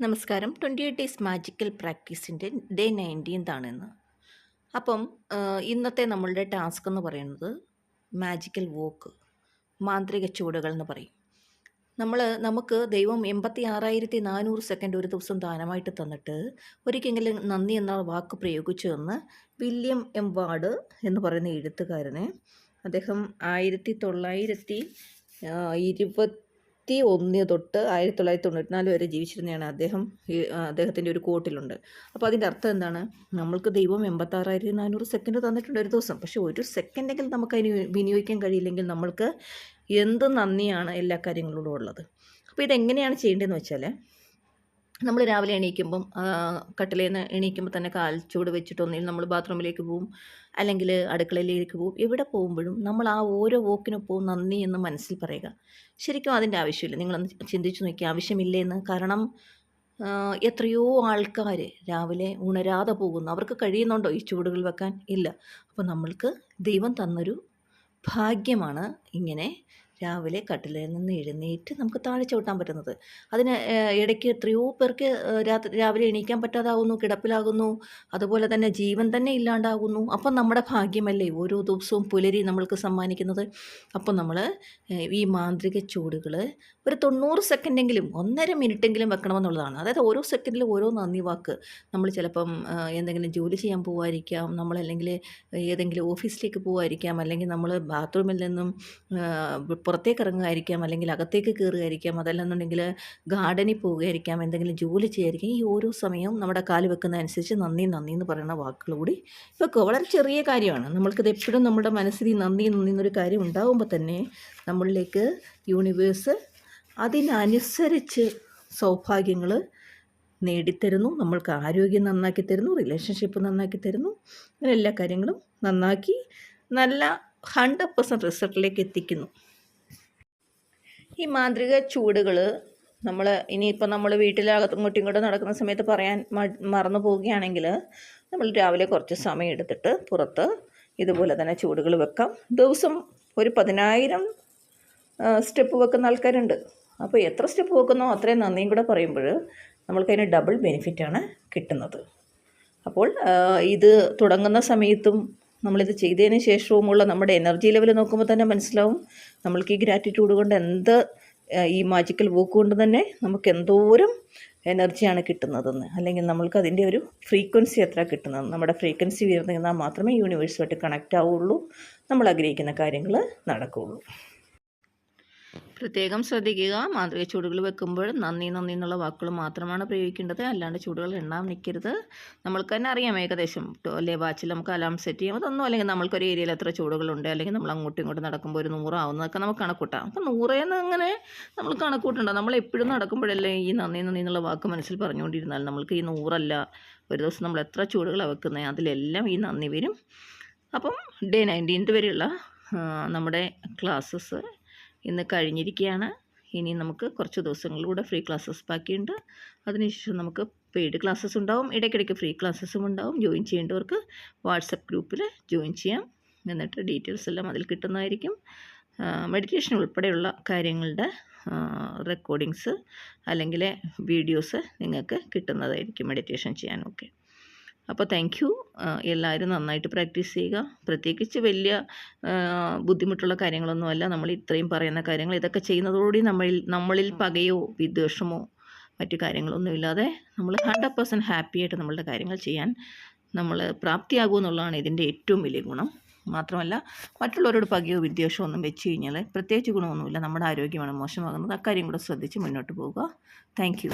നമസ്കാരം. Twenty eight days magical പ്രാക്ടീസിന്റെ day nineteenth ഇന്ന് അപ്പം ഇന്നത്തെ നമ്മളുടെ ടാസ്ക് എന്ന് പറയുന്നത് മാജിക്കൽ വോക്ക് മാന്ത്രിക ചുവടുകൾ എന്ന് പറയും. നമ്മൾ നമുക്ക് ദൈവം എൺപത്തി ആറായിരത്തി നാനൂറ് സെക്കൻഡ് ഒരു ദിവസം ദാനമായിട്ട് തന്നിട്ട് ഒരിക്കലെങ്കിലും നന്ദി എന്ന വാക്ക് പ്രയോഗിച്ചു എന്ന് വില്യം എം വാർഡ് എന്ന് പറയുന്ന എഴുത്തുകാരനെ അദ്ദേഹം ആയിരത്തി തൊള്ളായിരത്തി ആ, ഇരുപത്തി ഒന്ന് തൊട്ട് ആയിരത്തി തൊള്ളായിരത്തി തൊണ്ണൂറ്റി നാല് വരെ ജീവിച്ചിരുന്നതാണ് അദ്ദേഹം അദ്ദേഹത്തിന്റെ ഒരു കോട്ടിലുണ്ട്. അപ്പോൾ അതിന്റെ അർത്ഥം എന്താണ്? നമ്മൾക്ക് ദൈവം എൺപത്താറായിരത്തി നാനൂറ് സെക്കൻഡ് തന്നിട്ടുണ്ട് ഒരു ദിവസം. പക്ഷേ ഒരു സെക്കൻഡെങ്കിലും നമുക്ക് അതിന് വിനിയോഗിക്കാൻ കഴിയില്ലെങ്കിൽ നമ്മൾക്ക് എന്ത് നന്ദിയാണ് എല്ലാ കാര്യങ്ങളോടും ഉള്ളത്? അപ്പോൾ ഇതെങ്ങനെയാണ് ചെയ്യേണ്ടതെന്ന് വെച്ചാൽ നമ്മൾ രാവിലെ എണീക്കുമ്പം കട്ടിലേന്ന് നിന്ന് എണീക്കുമ്പോൾ തന്നെ കാൽ ചൂട് വെച്ചിട്ടൊന്നിൽ നമ്മൾ ബാത്റൂമിലേക്ക് പോവും അല്ലെങ്കിൽ അടുക്കളയിലേക്ക് പോവും. എവിടെ പോകുമ്പോഴും നമ്മൾ ആ ഓരോ വോക്കിനൊപ്പവും നന്ദി എന്ന് മനസ്സിൽ പറയുക. ശരിക്കും അതിന്റെ ആവശ്യമില്ല. നിങ്ങളൊന്ന് ചിന്തിച്ചു നോക്കി. ആവശ്യമില്ല എന്ന് കാരണം എത്രയോ ആൾക്കാർ രാവിലെ ഉണരാതെ പോകുന്നു. അവർക്ക് കഴിയുന്നുണ്ടോ ഈ ചൂടുകൾ വെക്കാൻ? ഇല്ല. അപ്പോൾ നമ്മൾക്ക് ദൈവം തന്നൊരു ഭാഗ്യമാണ് ഇങ്ങനെ രാവിലെ കട്ടിലിൽ നിന്ന് എഴുന്നേറ്റ് നമുക്ക് താഴെ ചവിട്ടാൻ പറ്റുന്നത്. അതിന് ഇടയ്ക്ക് എത്രയോ പേർക്ക് രാത്രി രാവിലെ എണീക്കാൻ പറ്റാതാകുന്നു കിടപ്പിലാകുന്നു. അതുപോലെ തന്നെ ജീവൻ തന്നെ ഇല്ലാണ്ടാകുന്നു. അപ്പം നമ്മുടെ ഭാഗ്യമല്ലേ ഓരോ ദിവസവും പുലരി നമ്മൾക്ക് സമ്മാനിക്കുന്നത്. അപ്പം നമ്മൾ ഈ മാന്ത്രിക ചൂടുകൾ ഒരു തൊണ്ണൂറ് സെക്കൻഡെങ്കിലും ഒന്നര മിനിറ്റെങ്കിലും വെക്കണമെന്നുള്ളതാണ്. അതായത് ഓരോ സെക്കൻഡിലും ഓരോ നന്ദി വാക്ക്. നമ്മൾ ചിലപ്പം എന്തെങ്കിലും ജോലി ചെയ്യാൻ പോകുമായിരിക്കാം നമ്മളല്ലെങ്കിൽ ഏതെങ്കിലും ഓഫീസിലേക്ക് പോകുമായിരിക്കാം അല്ലെങ്കിൽ നമ്മൾ ബാത്റൂമിൽ നിന്നും പുറത്തേക്ക് ഇറങ്ങുമായിരിക്കാം അല്ലെങ്കിൽ അകത്തേക്ക് കയറുകയായിരിക്കാം അതല്ലെന്നുണ്ടെങ്കിൽ ഗാർഡനിൽ പോവുകയായിരിക്കാം എന്തെങ്കിലും ജോലി ചെയ്യായിരിക്കാം ഈ ഓരോ സമയവും നമ്മുടെ കാൽ വെക്കുന്നതനുസരിച്ച് നന്ദി നന്ദി എന്ന് പറയുന്ന വാക്കുകൾ കൂടി വെക്കുക. വളരെ ചെറിയ കാര്യമാണ്. നമ്മൾക്കിത് എപ്പോഴും നമ്മുടെ മനസ്സിൽ നന്ദി നന്ദി എന്നൊരു കാര്യം ഉണ്ടാകുമ്പോൾ തന്നെ നമ്മളിലേക്ക് യൂണിവേഴ്സ് അതിനനുസരിച്ച് സൗഭാഗ്യങ്ങൾ നേടിത്തരുന്നു. നമ്മൾക്ക് ആരോഗ്യം നന്നാക്കി തരുന്നു. റിലേഷൻഷിപ്പ് നന്നാക്കി തരുന്നു. അങ്ങനെ എല്ലാ കാര്യങ്ങളും നന്നാക്കി നല്ല ഹൺഡ്രഡ് പെർസെന്റ് റിസൾട്ടിലേക്ക് എത്തിക്കുന്നു. ഈ മാന്ത്രിക ചൂടുകൾ നമ്മൾ ഇനിയിപ്പോൾ നമ്മൾ വീട്ടിലകത്തും ഇങ്ങോട്ടും ഇങ്ങോട്ടും നടക്കുന്ന സമയത്ത് പറയാൻ മറന്നു പോവുകയാണെങ്കിൽ നമ്മൾ രാവിലെ കുറച്ച് സമയം എടുത്തിട്ട് പുറത്ത് ഇതുപോലെ തന്നെ ചൂടുകൾ വെക്കാം. ദിവസം ഒരു പതിനായിരം സ്റ്റെപ്പ് വെക്കുന്ന ആൾക്കാരുണ്ട്. അപ്പോൾ എത്ര സ്റ്റെപ്പ് വെക്കുന്നോ അത്രയും നന്ദിയും കൂടെ പറയുമ്പോൾ നമ്മൾക്കതിന് ഡബിൾ ബെനിഫിറ്റാണ് കിട്ടുന്നത്. അപ്പോൾ ഇത് തുടങ്ങുന്ന സമയത്തും നമ്മളിത് ചെയ്തതിന് ശേഷവുമുള്ള നമ്മുടെ എനർജി ലെവൽ നോക്കുമ്പോൾ തന്നെ മനസ്സിലാവും. നമ്മൾക്ക് ഈ ഗ്രാറ്റിറ്റ്യൂഡ് കൊണ്ട് എന്ത് ഈ മാജിക്കൽ വോക്ക് കൊണ്ട് തന്നെ നമുക്ക് എന്തോരം എനർജിയാണ് കിട്ടുന്നതെന്ന്. അല്ലെങ്കിൽ നമ്മൾക്ക് അതിന്റെ ഒരു ഫ്രീക്വൻസി എത്ര കിട്ടുന്നത് നമ്മുടെ ഫ്രീക്വൻസി ഉയർന്നാൽ മാത്രമേ യൂണിവേഴ്സുമായിട്ട് കണക്റ്റ് ആവുള്ളൂ. നമ്മൾ ആഗ്രഹിക്കുന്ന കാര്യങ്ങൾ നടക്കുകയുള്ളൂ. പ്രത്യേകം ശ്രദ്ധിക്കുക. മാതൃക ചൂടുകൾ വെക്കുമ്പോൾ നന്ദി നന്ദി എന്നുള്ള വാക്കുകൾ മാത്രമാണ് പ്രയോഗിക്കേണ്ടത്. അല്ലാണ്ട് ചൂടുകൾ എണ്ണാൻ നിൽക്കരുത്. നമ്മൾക്ക് തന്നെ അറിയാം ഏകദേശം. അല്ലേ വാച്ചിൽ നമുക്ക് അലാം സെറ്റ് ചെയ്യാം. അതൊന്നും അല്ലെങ്കിൽ നമ്മൾക്കൊരു ഏരിയയിൽ എത്ര ചൂടുകളുണ്ട്. അല്ലെങ്കിൽ നമ്മൾ അങ്ങോട്ടും ഇങ്ങോട്ടും നടക്കുമ്പോൾ ഒരു നൂറാവുന്നതൊക്കെ നമുക്ക് കണക്കൂട്ടാം. അപ്പോൾ നൂറേന്ന് അങ്ങനെ നമ്മൾ കണക്കൂട്ടണ്ട. നമ്മൾ എപ്പോഴും നടക്കുമ്പോഴല്ലേ ഈ നന്ദി നന്ദി എന്നുള്ള വാക്ക് മനസ്സിൽ പറഞ്ഞുകൊണ്ടിരുന്നാൽ നമ്മൾക്ക് ഈ നൂറല്ല. ഒരു ദിവസം നമ്മൾ എത്ര ചൂടുകളാണ് വെക്കുന്നത് അതിലെല്ലാം ഈ നന്ദി വരും. അപ്പം ഡേ നയന്റീൻത്ത് വരെയുള്ള നമ്മുടെ ക്ലാസ്സസ് ഇന്ന് കഴിഞ്ഞിരിക്കുകയാണ്. ഇനി നമുക്ക് കുറച്ച് ദിവസങ്ങളിലൂടെ ഫ്രീ ക്ലാസ്സസ് ബാക്കിയുണ്ട്. അതിനുശേഷം നമുക്ക് പെയ്ഡ് ക്ലാസ്സസ് ഉണ്ടാവും. ഇടയ്ക്കിടയ്ക്ക് ഫ്രീ ക്ലാസ്സസും ഉണ്ടാവും. ജോയിൻ ചെയ്യേണ്ടവർക്ക് വാട്സപ്പ് ഗ്രൂപ്പിൽ ജോയിൻ ചെയ്യാം. എന്നിട്ട് ഡീറ്റെയിൽസ് എല്ലാം അതിൽ കിട്ടുന്നതായിരിക്കും. മെഡിറ്റേഷൻ ഉൾപ്പെടെയുള്ള കാര്യങ്ങളുടെ റെക്കോർഡിങ്സ് അല്ലെങ്കിൽ വീഡിയോസ് നിങ്ങൾക്ക് കിട്ടുന്നതായിരിക്കും മെഡിറ്റേഷൻ ചെയ്യാനൊക്കെ അപ്പോൾ താങ്ക് യു എല്ലാവരും നന്നായിട്ട് പ്രാക്ടീസ് ചെയ്യുക. പ്രത്യേകിച്ച് വലിയ ബുദ്ധിമുട്ടുള്ള കാര്യങ്ങളൊന്നുമല്ല നമ്മൾ ഇത്രയും പറയുന്ന കാര്യങ്ങൾ ഇതൊക്കെ ചെയ്യുന്നതോടുകൂടി നമ്മളിൽ നമ്മളിൽ പകയോ വിദ്വേഷമോ മറ്റു കാര്യങ്ങളൊന്നുമില്ലാതെ നമ്മൾ ഹൺഡ്രഡ് പെർസെന്റ് ഹാപ്പി ആയിട്ട് നമ്മളുടെ കാര്യങ്ങൾ ചെയ്യാൻ നമ്മൾ പ്രാപ്തിയാകുമെന്നുള്ളതാണ് ഇതിന്റെ ഏറ്റവും വലിയ ഗുണം. മാത്രമല്ല മറ്റുള്ളവരോട് പകയോ വിദ്വേഷമോ ഒന്നും വെച്ച് കഴിഞ്ഞാൽ പ്രത്യേകിച്ച് ഗുണമൊന്നുമില്ല. നമ്മുടെ ആരോഗ്യമാണ് മോശമാകുന്നത്. അക്കാര്യം കൂടെ ശ്രദ്ധിച്ച് മുന്നോട്ട് പോവുക. Thank you